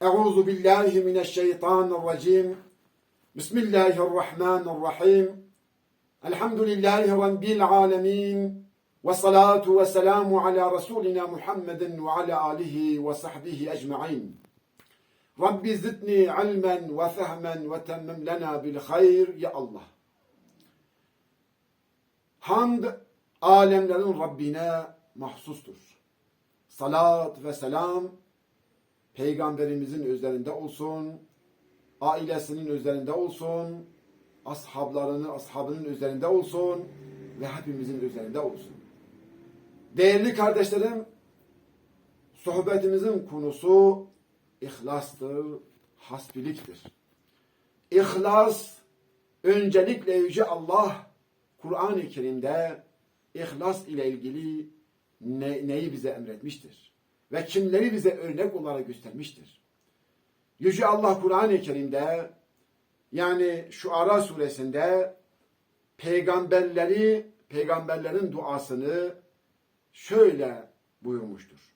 Euzu billahi mineşşeytanirracim. Bismillahirrahmanirrahim. Elhamdülillahi Rabbil alemin. Ve salatu ve selamu ala Resulina Muhammedin ve ala alihi ve sahbihi ecma'in. Rabbi zidni ilmen ve fehmen ve temmim lena bil hayr ya Allah. Hamd alemlerin Rabbine mahsustur. Salat ve selam peygamberimizin üzerinde olsun, ailesinin üzerinde olsun, ashablarını, ashabının üzerinde olsun ve hepimizin üzerinde olsun. Değerli kardeşlerim, sohbetimizin konusu ihlastır, hasbiliktir. İhlas, öncelikle Yüce Allah Kur'an-ı Kerim'de ihlas ile ilgili ne, neyi bize emretmiştir? Ve kimleri bize örnek olarak göstermiştir? Yüce Allah Kur'an-ı Kerim'de yani şu Ara suresinde peygamberleri, peygamberlerin duasını şöyle buyurmuştur.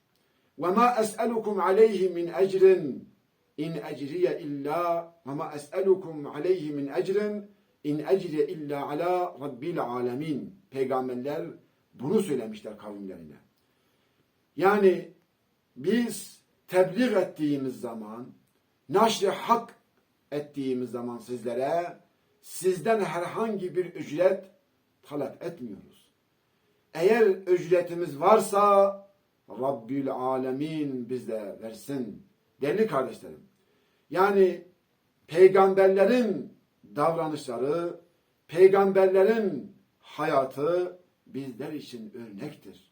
وَمَا أَسْأَلُكُمْ عَلَيْهِ مِنْ اَجْرٍ اِنْ اَجْرِيَ اِلَّا وَمَا أَسْأَلُكُمْ عَلَيْهِ مِنْ اَجْرٍ اِنْ اَجْرِيَ اِلَّا عَلَى رَبِّ الْعَالَمِينَ Peygamberler bunu söylemişler kavimlerine. Yani biz tebliğ ettiğimiz zaman, naşri hak ettiğimiz zaman sizlere sizden herhangi bir ücret talep etmiyoruz. Eğer ücretimiz varsa Rabbül Alemin bize versin. Değerli kardeşlerim, yani peygamberlerin davranışları, peygamberlerin hayatı bizler için örnektir.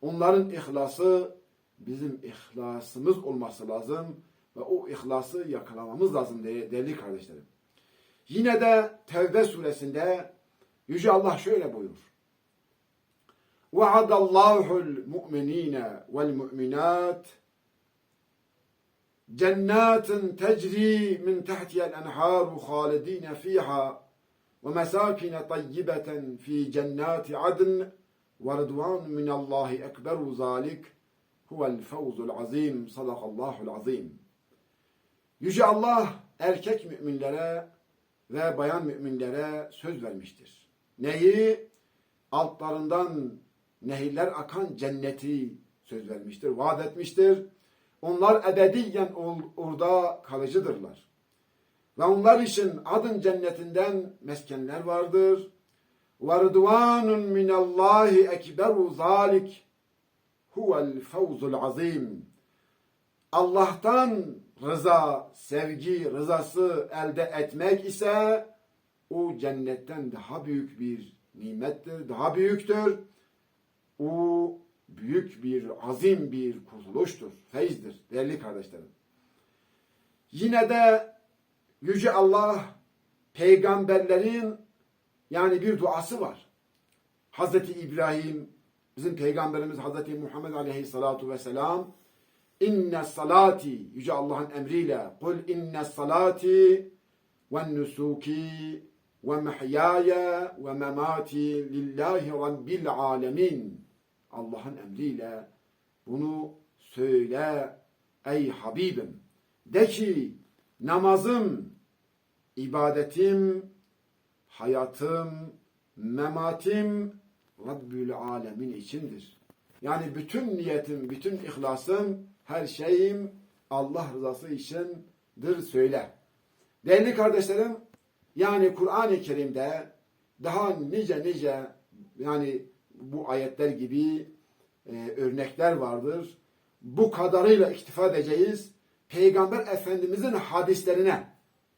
Onların ihlası bizim ihlasımız olması lazım ve o ihlası yakalamamız lazım değerli kardeşlerim. Yine de Tevbe suresinde Yüce Allah şöyle buyurur. وعد الله المؤمنين والمؤمنات جنات تجري من تحتها الأنهار خالدين فيها ومساكن طيبة في جنات عدن ورضوان من الله أكبر ذلك هو الفوز العظيم صدق الله العظيم Yüce Allah erkek müminlere ve bayan müminlere söz vermiştir. Neyi? Altlarından nehirler akan cenneti söz vermiştir, vaat etmiştir. Onlar ebediyen orada kalıcıdırlar. Ve onlar için adın cennetinden meskenler vardır. وَرْضُوَانٌ مِنَ اللّٰهِ اَكْبَرُ ذَٰلِكِ huvel fevzul azim. Allah'tan rıza, sevgi, rızası elde etmek ise o cennetten daha büyük bir nimettir, daha büyüktür. O büyük bir, azim bir kurtuluştur, feyizdir değerli kardeşlerim. Yine de Yüce Allah peygamberlerin yani bir duası var. Hazreti İbrahim, bizim peygamberimiz Hazreti Muhammed Aleyhissalatu vesselam inne salati Yüce Allah'ın emriyle kul inne salati ve nusuki ve mehyaya ve memati lillahi rabbil alemin Allah'ın emriyle bunu söyle ey Habibim. De ki namazım, ibadetim, hayatım, mematim Rabbül Alemin içindir. Yani bütün niyetim, bütün ihlasım, her şeyim Allah rızası içindir söyle. Değerli kardeşlerim, yani Kur'an-ı Kerim'de daha nice nice yani bu ayetler gibi e, örnekler vardır. Bu kadarıyla iktifa edeceğiz. Peygamber Efendimizin hadislerine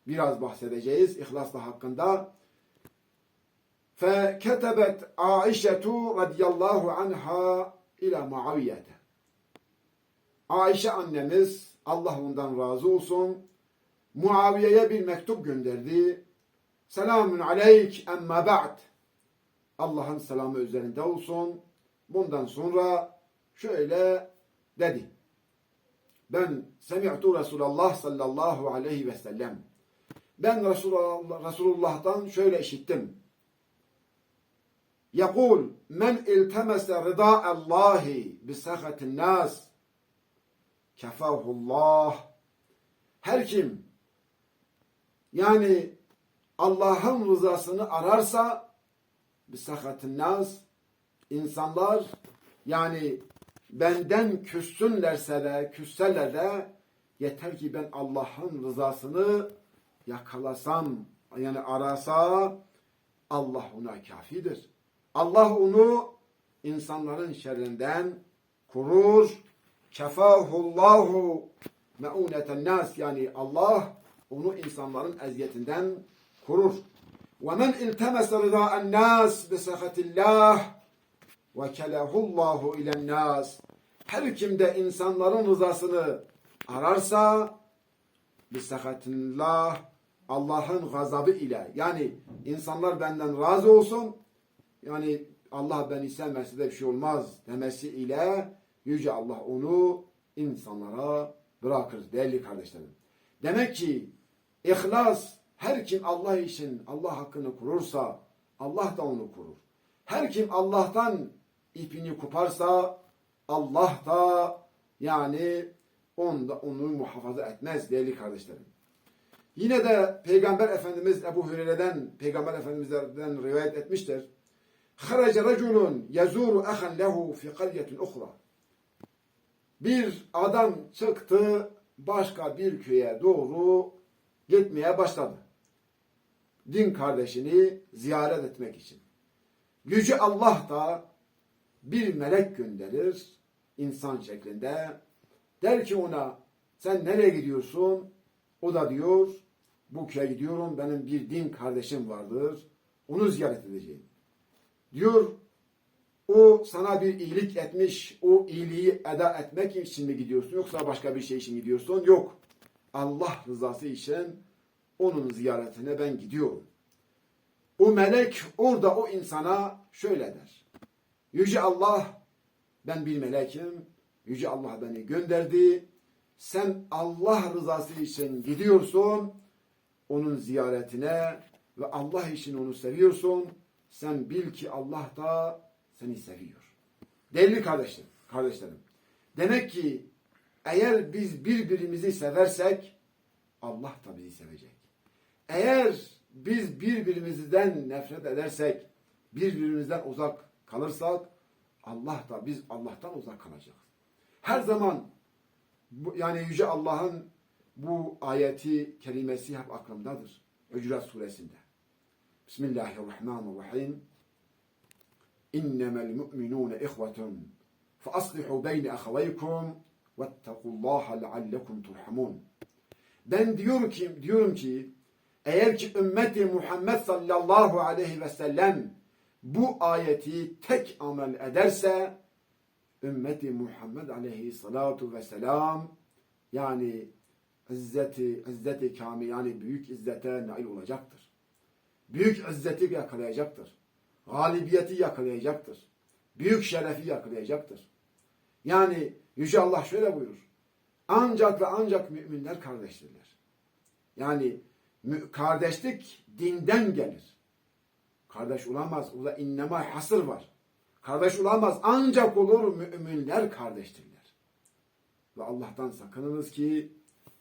biraz bahsedeceğiz ihlasla hakkında. فَكَتَبَتْ عَائِشَةُ رَضِيَ اللّٰهُ عَنْهَا ila Muaviye'te. Ayşe annemiz Allah ondan razı olsun Muaviye'ye bir mektup gönderdi. Selamun aleyk emma ba'd. Allah'ın selamı üzerinde olsun. Bundan sonra şöyle dedi. Ben semi'tu Resulullah sallallahu aleyhi ve sellem. Ben Resulullah, Resulullah'tan şöyle işittim. Yakul men iltemese rida'allahi bi sahatin nas kefahullah Her kim yani Allah'ın rızasını ararsa bisahatin nas insanlar yani benden küssünlerse de küsseler de yeter ki ben Allah'ın rızasını yakalasam yani arasa Allah ona kafidir. Allah onu insanların şerrinden korur. Kefahullahu meuneten nas yani Allah onu insanların eziyetinden korur. Ve men iltemese rıda'en nas bi sehatillah ve kelehullahu ilen nas. Her kim de insanların rızasını ararsa bi sehatillah Allah'ın gazabı ile yani insanlar benden razı olsun yani Allah beni sevmezse de bir şey olmaz demesi ile Yüce Allah onu insanlara bırakır değerli kardeşlerim. Demek ki ihlas her kim Allah için Allah hakkını kurursa Allah da onu kurur. Her kim Allah'tan ipini koparsa Allah da yani onda onu muhafaza etmez değerli kardeşlerim. Yine de Peygamber Efendimiz Ebu Hureyre'den Peygamber Efendimiz'den rivayet etmiştir. Haraca raculun yazuru ahan lehu fi qaryatin ukhra. Bir adam çıktı başka bir köye doğru gitmeye başladı. Din kardeşini ziyaret etmek için. Yüce Allah da bir melek gönderir insan şeklinde. Der ki ona sen nereye gidiyorsun? O da diyor bu köye gidiyorum benim bir din kardeşim vardır. Onu ziyaret edeceğim. Diyor o sana bir iyilik etmiş, o iyiliği eda etmek için mi gidiyorsun yoksa başka bir şey için gidiyorsun? Yok. Allah rızası için onun ziyaretine ben gidiyorum. O melek orada o insana şöyle der. Yüce Allah ben bir melekim. Yüce Allah beni gönderdi. Sen Allah rızası için gidiyorsun. Onun ziyaretine ve Allah için onu seviyorsun. Sen bil ki Allah da seni seviyor. Değerli kardeşlerim, kardeşlerim. Demek ki eğer biz birbirimizi seversek Allah da bizi sevecek. Eğer biz birbirimizden nefret edersek, birbirimizden uzak kalırsak Allah da biz Allah'tan uzak kalacağız. Her zaman bu, yani Yüce Allah'ın bu ayeti kelimesi hep aklımdadır. Öcürat suresinde. Bismillahirrahmanirrahim. İnnemel mu'minûne ihvetun fe aslihu beyne ahavaykum vettekullaha leallekum turhamun. Ben diyorum ki, diyorum ki eğer ki ümmeti Muhammed sallallahu aleyhi ve sellem bu ayeti tek amel ederse ümmeti Muhammed aleyhissalatu vesselam yani izzeti, izzeti kami yani büyük izzete nail olacaktır. Büyük izzeti yakalayacaktır. Galibiyeti yakalayacaktır. Büyük şerefi yakalayacaktır. Yani Yüce Allah şöyle buyurur. Ancak ve ancak müminler kardeştirler. Yani kardeşlik dinden gelir. Kardeş olamaz. Burada innema hasır var. Kardeş olamaz. Ancak olur müminler kardeştirler. Ve Allah'tan sakınınız ki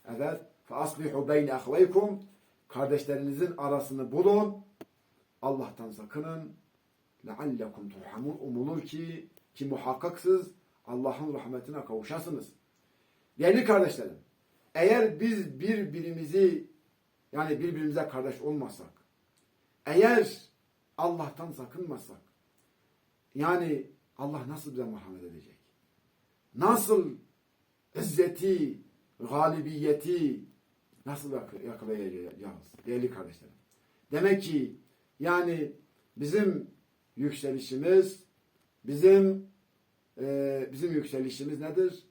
evet فَاصْلِحُ بَيْنَ اَخْوَيْكُمْ Kardeşlerinizin arasını bulun. Allah'tan sakının. لَعَلَّكُمْ تُرْحَمُونَ Umulur ki ki muhakkaksız Allah'ın rahmetine kavuşasınız. Değerli kardeşlerim, eğer biz birbirimizi yani birbirimize kardeş olmasak, eğer Allah'tan sakınmasak, yani Allah nasıl bize merhamet edecek? Nasıl izzeti, galibiyeti nasıl yakalayacağız değerli kardeşlerim? Demek ki yani bizim yükselişimiz, bizim e, bizim yükselişimiz nedir?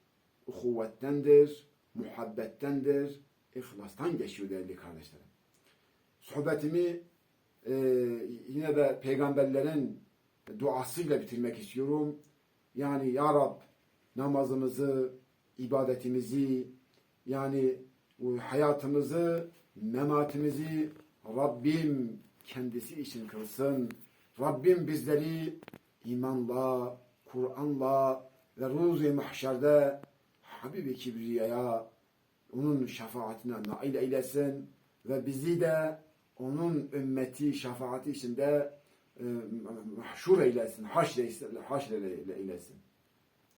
Kuvvettendir, muhabbettendir, ihlastan geçiyor değerli kardeşlerim. Sohbetimi e, yine de peygamberlerin duasıyla bitirmek istiyorum. Yani Ya Rab namazımızı, ibadetimizi, yani hayatımızı, mematimizi Rabbim kendisi için kılsın. Rabbim bizleri imanla, Kur'an'la ve ruzi mahşerde Habibi Kibriya'ya onun şefaatine nail eylesin ve bizi de onun ümmeti şefaati içinde e, mahşur eylesin, haşr eylesin.